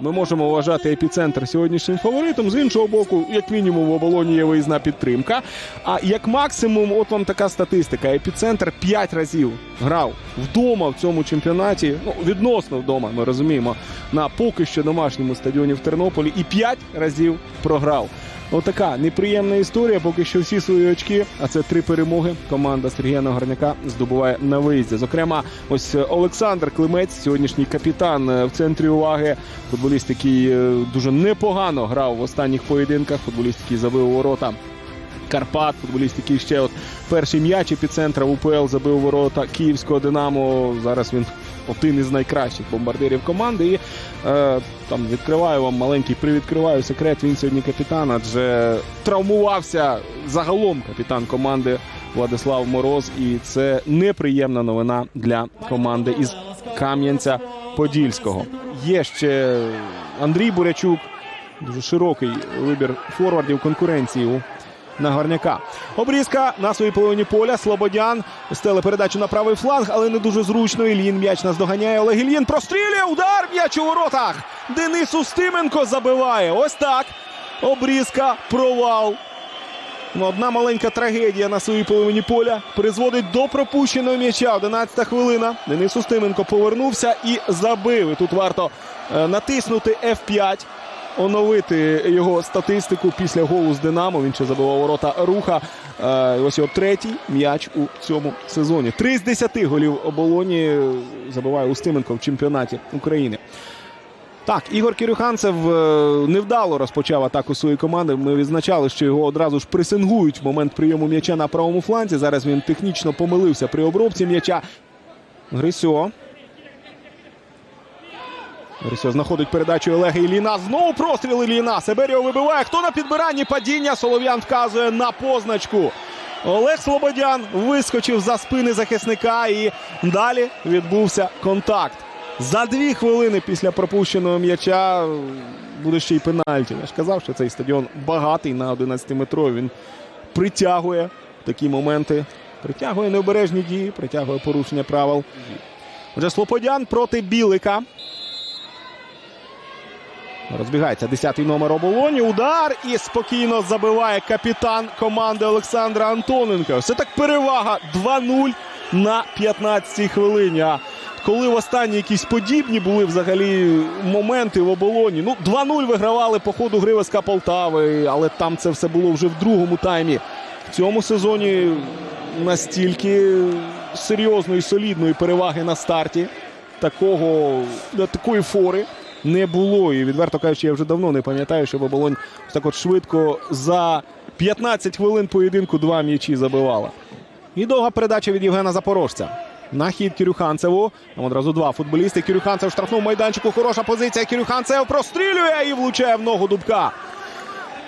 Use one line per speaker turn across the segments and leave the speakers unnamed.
ми можемо вважати епіцентр сьогоднішнім фаворитом. З іншого боку, як мінімум, в оболоні є виїзна підтримка. А як максимум, от вам така статистика. Епіцентр 5 разів грав вдома в цьому чемпіонаті. Ну, відносно вдома, ми розуміємо, на поки що домашньому стадіоні в Тернополі, і 5 разів програв. Отака неприємна історія. Поки що всі свої очки, а це три перемоги. Команда Сергія Нагорняка здобуває на виїзді. Зокрема, ось Олександр Климець, сьогоднішній капітан е, в центрі уваги. Футболіст, який е, дуже непогано грав в останніх поєдинках. Футболіст, який забив ворота. Карпат, футболіст, який ще от перший м'яч епіцентра в УПЛ забив ворота Київського Динамо. Зараз він один із найкращих бомбардирів команди. І е, там відкриваю вам маленький привідкриваю секрет. Він сьогодні капітан, адже травмувався загалом капітан команди Владислав Мороз. І це неприємна новина для команди із Кам'янця Подільського. Є ще Андрій Бурячук. Дуже широкий вибір форвардів конкуренції у Нагорняка. Обрізка на своїй половині поля. Слободян стеле передачу на правий фланг, але не дуже зручно. Ільїн м'яч нас доганяє. Олег Ільїн прострілює. Удар м'яч у воротах. Денис Устименко забиває. Ось так. Обрізка, провал. Ну, Одна маленька трагедія на своїй половині поля призводить до пропущеного м'яча. 11 хвилина. Денис Устименко повернувся і забив. І тут варто е, натиснути F5 оновити його статистику після голу з Динамо. Він ще забивав ворота руха. Е, Ось його третій м'яч у цьому сезоні. Три з десяти голів оболоні забиває Устименко в чемпіонаті України. Так, Ігор Кирюханцев е, невдало розпочав атаку своєї команди. Ми відзначали, що його одразу ж пресингують в момент прийому м'яча на правому фланзі. Зараз він технічно помилився при обробці м'яча. Грисьо. Грисьо знаходить передачу Олега Іліна. Знову простріл Іліна. Себеріо вибиває. Хто на підбиранні падіння? Солов'ян вказує на позначку. Олег Слободян вискочив за спини захисника і далі відбувся контакт. За дві хвилини після пропущеного м'яча буде ще й пенальті. Я ж казав, що цей стадіон багатий на 11-метрові. Він притягує такі моменти. Притягує необережні дії, притягує порушення правил. Отже, Слободян проти Білика. Розбігається 10-й номер оболоні. Удар і спокійно забиває капітан команди Олександра Антоненка. Все так перевага 2-0 на 15-й хвилині. А коли в останні якісь подібні були взагалі моменти в оболоні. Ну, 2-0 вигравали по ходу гри ВСК Полтави, але там це все було вже в другому таймі. В цьому сезоні настільки серйозної, солідної переваги на старті. Такого такої фори не було. І відверто кажучи, я вже давно не пам'ятаю, щоб оболонь так от швидко за 15 хвилин поєдинку два м'ячі забивала. І довга передача від Євгена Запорожця. На хід Кирюханцеву. Там одразу два футболісти. Кирюханцев в штрафному майданчику. Хороша позиція. Кирюханцев прострілює і влучає в ногу Дубка.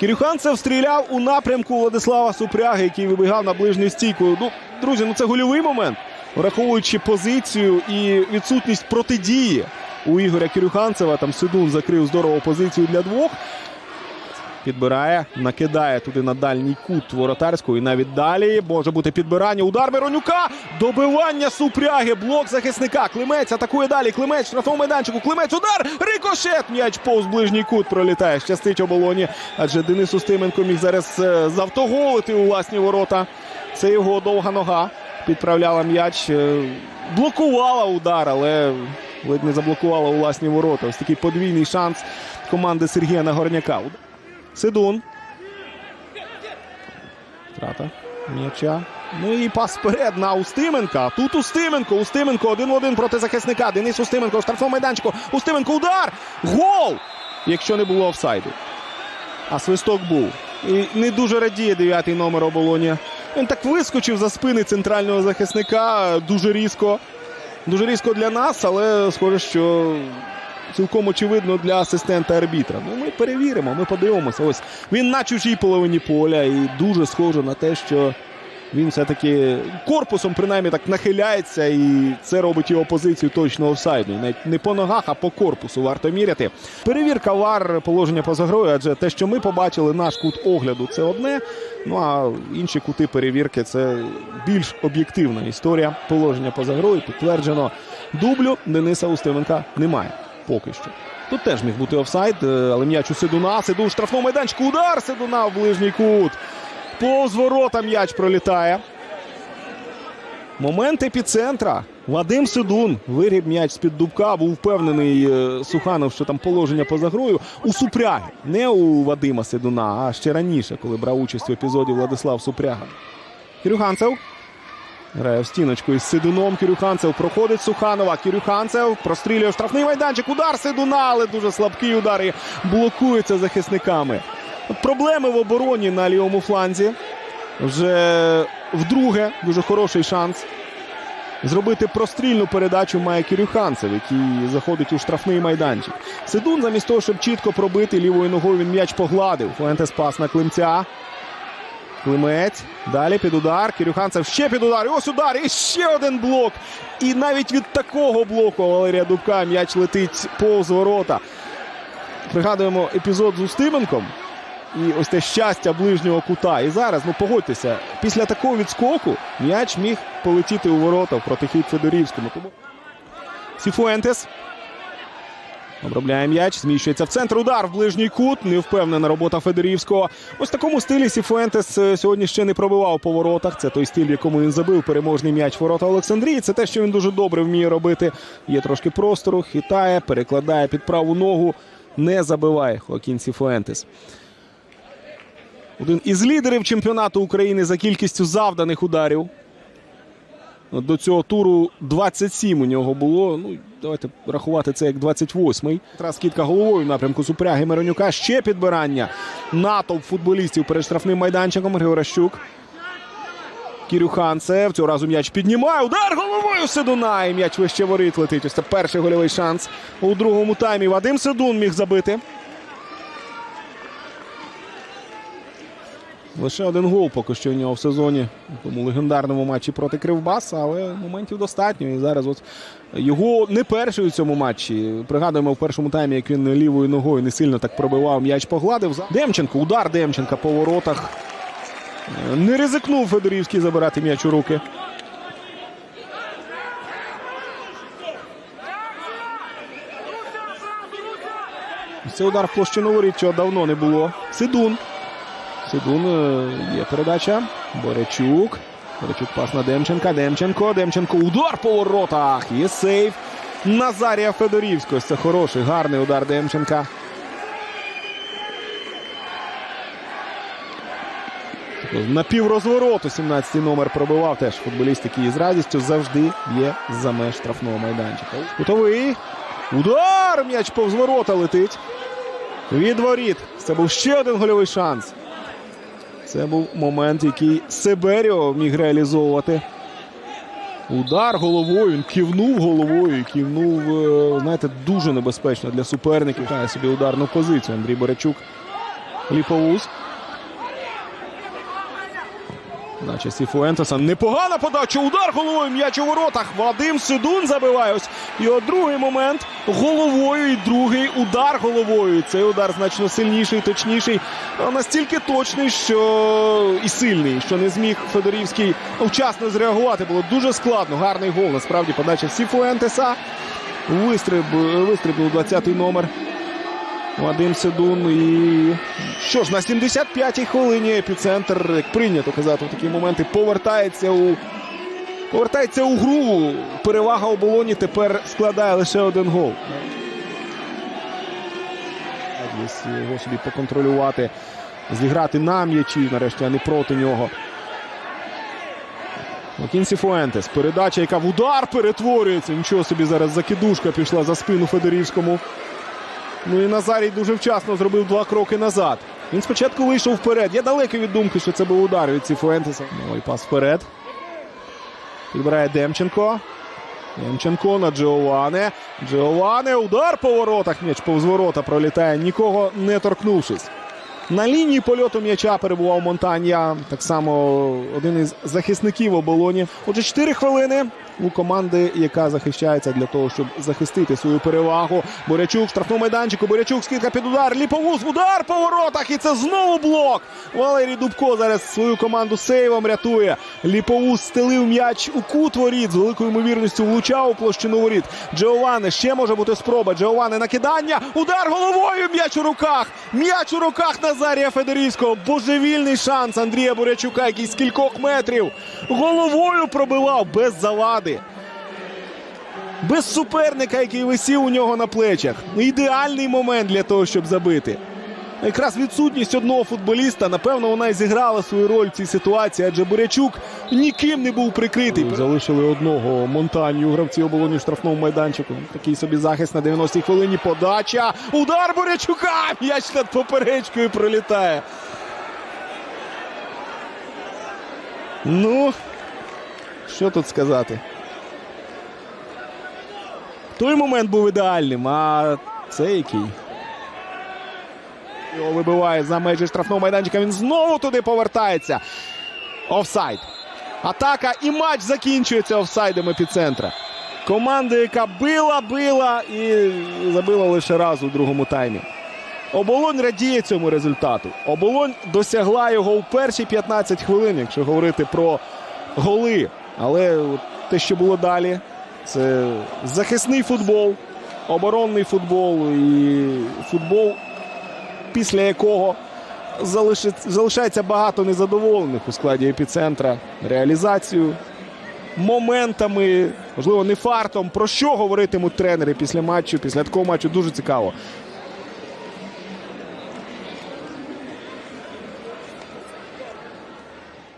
Кирюханцев стріляв у напрямку Владислава Супряги, який вибігав на ближню стійку. Ну, друзі, ну це гольовий момент, враховуючи позицію і відсутність протидії у Ігоря Кирюханцева. Там Сидун закрив здорово позицію для двох. Підбирає, накидає туди на дальній кут воротарського і навіть далі може бути підбирання. Удар Миронюка. Добивання супряги. Блок захисника. Климець атакує далі. Климець штрафному майданчику. Климець удар. Рикошет. М'яч повз ближній кут пролітає. Щастить оболоні. Адже Денис Устименко міг зараз е, завтоголити у власні ворота. Це його довга нога. Підправляла м'яч. е, Блокувала удар, але ледь не заблокувала у власні ворота. Ось такий подвійний шанс команди Сергія Нагорняка. Сидун. Втрата м'яча. Ну і пас вперед на Устименка. Тут Устименко. Устименко один в один проти захисника. Денис Устименко в штрафному майданчику. Устименко удар. Гол! Якщо не було офсайду. А свисток був. І не дуже радіє дев'ятий номер оболоні. Він так вискочив за спини центрального захисника дуже різко. Дуже різко для нас, але схоже, що цілком очевидно для асистента арбітра. Ну, ми перевіримо, ми подивимося. Ось він на чужій половині поля, і дуже схоже на те, що він все-таки корпусом принаймні так нахиляється, і це робить його позицію точно офсайдною. Навіть не по ногах, а по корпусу варто міряти. Перевірка вар положення поза грою, адже те, що ми побачили, наш кут огляду, це одне. Ну а інші кути перевірки це більш об'єктивна історія. Положення поза грою підтверджено. Дублю Дениса Устименка немає поки що. Тут теж міг бути офсайд, е, але м'яч у Сидуна. Сидун штрафному майданчику. Удар Сидуна в ближній кут. Повз ворота м'яч пролітає. Момент епіцентра. Вадим Сидун виріб м'яч з-під дубка. Був впевнений е, Суханов, що там положення поза грою. У Супряги. Не у Вадима Сидуна, а ще раніше, коли брав участь в епізоді Владислав Супряга. Кирюханцев. Грає в стіночку із Сидуном. Кирюханцев проходить Суханова. Кирюханцев прострілює штрафний майданчик. Удар Сидуна, але дуже слабкий удар і блокується захисниками. Проблеми в обороні на лівому фланзі. Вже вдруге дуже хороший шанс. Зробити прострільну передачу має Кирюханцев, який заходить у штрафний майданчик. Сидун, замість того, щоб чітко пробити лівою ногою, він м'яч погладив. Фуентес пас на Климця. Климець. Далі під удар. Кирюханцев ще під удар. І ось удар. І ще один блок. І навіть від такого блоку Валерія Дубка м'яч летить повз ворота. Пригадуємо епізод з Устименком. І ось те щастя ближнього кута. І зараз, ну погодьтеся, після такого відскоку м'яч міг полетіти у ворота в протихід Федорівському. Тому Сіфуентес. Обробляє м'яч, зміщується в центр. Удар в ближній кут. Невпевнена робота Федорівського. Ось в такому стилі Сіфуентес е, сьогодні ще не пробивав по воротах. Це той стиль, в якому він забив переможний м'яч ворота Олександрії. Це те, що він дуже добре вміє робити. Є трошки простору, хитає, перекладає під праву ногу. Не забиває Хоакін Сіфуентес. Один із лідерів чемпіонату України за кількістю завданих ударів. До цього туру 27 у нього було. Ну, давайте рахувати це як 28-й. Зараз скидка головою в напрямку Супряги Миронюка. Ще підбирання. Натовп футболістів перед штрафним майданчиком. Григоращук. Кірюханцев. Цього разу м'яч піднімає. Удар головою Сидуна. І м'яч вище воріт летить. Ось це перший гольовий шанс у другому таймі. Вадим Сидун міг забити. Лише один гол поки що у нього в сезоні у тому легендарному матчі проти Кривбаса, але моментів достатньо. І зараз от його не перший у цьому матчі. Пригадуємо в першому таймі, як він лівою ногою не сильно так пробивав, м'яч погладив. Демченко, удар Демченка по воротах. Не ризикнув Федорівський забирати м'яч у руки. Це удар в площину воріт, чого давно не було. Сидун. Сидун е, є передача. Борячук. Борячук пас на Демченка. Демченко. Демченко. Удар по воротах. Є сейф. Назарія Федорівського. Це хороший, гарний удар Демченка. На піврозвороту 17-й номер пробивав теж футболіст, який з радістю завжди є за меж штрафного майданчика. Кутовий. Удар! М'яч повз ворота летить. Від воріт. Це був ще один гольовий шанс. Це був момент, який Себеріо міг реалізовувати. Удар головою. Він кивнув головою. Кивнув, е, знаєте, дуже небезпечно для суперників. Шукає собі ударну позицію. Андрій Борячук. Ліповуз. Наче Сіфуентеса. Непогана подача. Удар головою. М'яч у воротах. Вадим Сидун забиває. Ось його другий момент. Головою. І другий удар головою. Цей удар значно сильніший, точніший. Настільки точний, що і сильний, що не зміг Федорівський вчасно зреагувати. Було дуже складно. Гарний гол. Насправді подача Сіфуентеса. Вистриб, вистрибнув 20-й номер. Вадим Сидун. І що ж, на 75-й хвилині епіцентр, як прийнято казати, в такі моменти повертається у. Повертається у гру. Перевага оболоні тепер складає лише один гол. Його собі поконтролювати, зіграти на м'ячі, нарешті, а не проти нього. Кінсі Фуентес. Передача, яка в удар перетворюється. Нічого собі зараз закидушка пішла за спину Федорівському. Ну і Назарій дуже вчасно зробив два кроки назад. Він спочатку вийшов вперед. Я далекий від думки, що це був удар від Сіфуентеса. Новий пас вперед. Підбирає Демченко. Демченко на Джоуане. Джоуане. Удар по воротах. М'яч повз ворота пролітає, нікого не торкнувшись. На лінії польоту м'яча перебував Монтанья. Так само один із захисників оболоні. Отже, 4 хвилини. У команди, яка захищається для того, щоб захистити свою перевагу. Борячук, штрафнув майданчику. Борячук, скидка під удар. Ліповуз, удар по воротах. І це знову блок. Валерій Дубко зараз свою команду сейвом рятує. Ліповуз стелив м'яч у кут воріт. З великою ймовірністю влучав у площину воріт. Джеоване ще може бути спроба. Джеоване накидання. Удар головою. М'яч у руках. М'яч у руках Назарія Федорівського. Божевільний шанс Андрія Борячука, який з кількох метрів головою пробивав без завади. Без суперника, який висів у нього на плечах. Ідеальний момент для того, щоб забити. Якраз відсутність одного футболіста, напевно, вона і зіграла свою роль в цій ситуації, адже Бурячук ніким не був прикритий. Залишили одного Монтаню гравці оболоні в штрафному майданчику. Такий собі захист на 90-й хвилині. Подача. Удар Бурячука! М'яч над поперечкою пролітає. Ну, що тут сказати? Той момент був ідеальним, а це який? Його вибиває за межі штрафного майданчика. Він знову туди повертається. Офсайд. Атака і матч закінчується офсайдом епіцентра. Команда, яка била, била і забила лише раз у другому таймі. Оболонь радіє цьому результату. Оболонь досягла його у перші 15 хвилин, якщо говорити про голи. Але те, що було далі, це захисний футбол, оборонний футбол і футбол, після якого залишається багато незадоволених у складі епіцентра реалізацію, моментами, можливо, не фартом. Про що говоритимуть тренери після матчу, після такого матчу дуже цікаво.